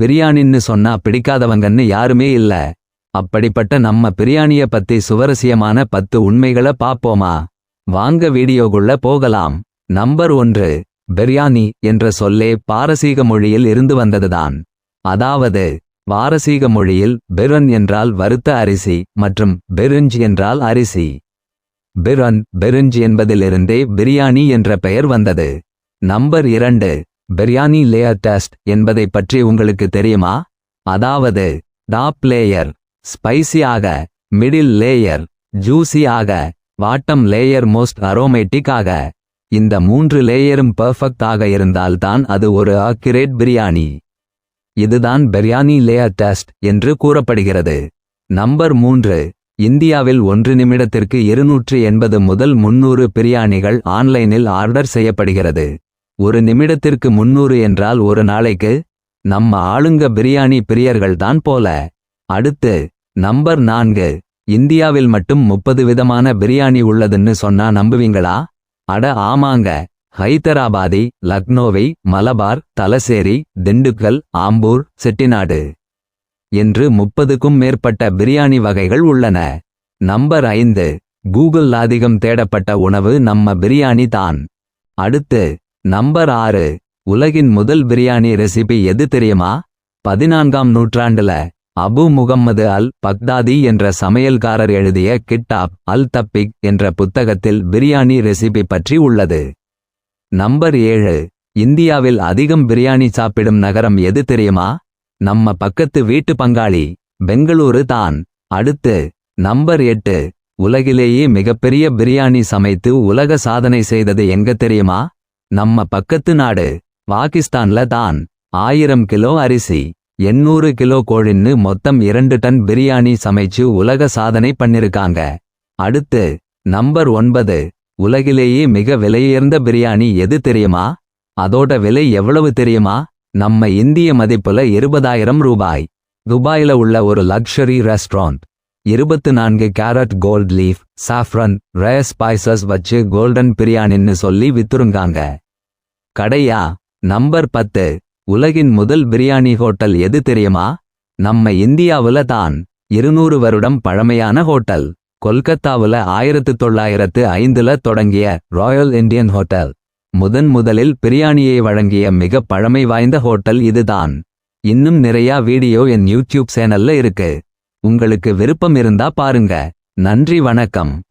பிரியாணின்னு சொன்னா பிடிக்காதவங்கன்னு யாருமே இல்ல. அப்படிப்பட்ட நம்ம பிரியாணிய பத்தி சுவரசியமான பத்து உண்மைகளை பாப்போமா? வாங்க வீடியோக்குள்ள போகலாம். நம்பர் ஒன்று பிரியாணி என்ற சொல்லே பாரசீக மொழியில் இருந்து வந்ததுதான். அதாவது பாரசீக மொழியில் பிரன் என்றால் வறுத்த அரிசி மற்றும் பெருஞ்ச் என்றால் அரிசி. பிரன் பெருஞ்ச் என்பதிலிருந்தே பிரியாணி என்ற பெயர் வந்தது. நம்பர் இரண்டு பிரியாணி லேயர் டெஸ்ட் என்பதை பற்றி உங்களுக்கு தெரியுமா? அதாவது டாப் லேயர் ஸ்பைசியாக மிடில் லேயர் ஜூசியாக வாட்டம் லேயர் மோஸ்ட் அரோமேட்டிக்காக இந்த மூன்று லேயரும் பெர்ஃபெக்ட் ஆக இருந்தால்தான் அது ஒரு ஆக்கிரேட் பிரியாணி. இதுதான் பிரியாணி லேயர் டெஸ்ட் என்று கூறப்படுகிறது. நம்பர் மூன்று இந்தியாவில் ஒன்று நிமிடத்திற்கு இருநூற்று எண்பது முதல் முன்னூறு பிரியாணிகள் ஆன்லைனில் ஆர்டர் செய்யப்படுகிறது. ஒரு நிமிடத்திற்கு முன்னூறு என்றால் ஒரு நாளைக்கு நம்ம ஆளுங்க பிரியாணி பிரியர்கள்தான் போல. அடுத்து நம்பர் நான்கு இந்தியாவில் மட்டும் முப்பது விதமான பிரியாணி உள்ளதுன்னு சொன்னா நம்புவீங்களா? அட ஆமாங்க ஹைதராபாதி லக்னோவை மலபார் தலசேரி திண்டுக்கல் ஆம்பூர் செட்டிநாடு என்று முப்பதுக்கும் மேற்பட்ட பிரியாணி வகைகள் உள்ளன. நம்பர் ஐந்து கூகுள் அதிகம் தேடப்பட்ட உணவு நம்ம பிரியாணி தான். அடுத்து நம்பர் ஆறு. உலகின் முதல் பிரியாணி ரெசிபி எது தெரியுமா? பதினான்காம் நூற்றாண்டுல அபு முகம்மது அல் பக்தாதி என்ற சமையல்காரர் எழுதிய கிட்டாப் அல் தப்பிக் என்ற புத்தகத்தில் பிரியாணி ரெசிபி பற்றி உள்ளது. நம்பர் ஏழு. இந்தியாவில் அதிகம் பிரியாணி சாப்பிடும் நகரம் எது தெரியுமா? நம்ம பக்கத்து வீட்டு பங்காளி பெங்களூரு தான். அடுத்து நம்பர் எட்டு. உலகிலேயே மிகப்பெரிய பிரியாணி சமைத்து உலக சாதனை செய்தது எங்க தெரியுமா? நம்ம பக்கத்து நாடு பாகிஸ்தான்ல தான் ஆயிரம் கிலோ அரிசி எண்ணூறு கிலோ கோழின்னு மொத்தம் இரண்டு டன் பிரியாணி சமைச்சு உலக சாதனை பண்ணிருக்காங்க. அடுத்து நம்பர் ஒன்பது உலகிலேயே மிக விலையுயர்ந்த பிரியாணி எது தெரியுமா? அதோட விலை எவ்வளவு தெரியுமா? நம்ம இந்திய மதிப்புல இருபதாயிரம் ரூபாய். துபாயில உள்ள ஒரு லக்ஷரி ரெஸ்டாரண்ட் இருபத்து நான்கு carat gold leaf saffron rare spices வச்சு கோல்டன் பிரியாணின்னு சொல்லி வித்துருங்காங்க. கடையா நம்பர் பத்து உலகின் முதல் பிரியாணி ஹோட்டல் எது தெரியுமா? நம்ம இந்தியாவுல தான் இருநூறு வருடம் பழமையான ஹோட்டல். கொல்கத்தாவுல ஆயிரத்து தொள்ளாயிரத்து ஐந்துல தொடங்கிய ராயல் இந்தியன் ஹோட்டல் முதன் முதலில் பிரியாணியை வழங்கிய மிக பழமை வாய்ந்த ஹோட்டல் இதுதான். இன்னும் நிறையா வீடியோ என் யூடியூப் சேனல்ல இருக்கு. உங்களுக்கு விருப்பம் இருந்தா பாருங்க. நன்றி வணக்கம்.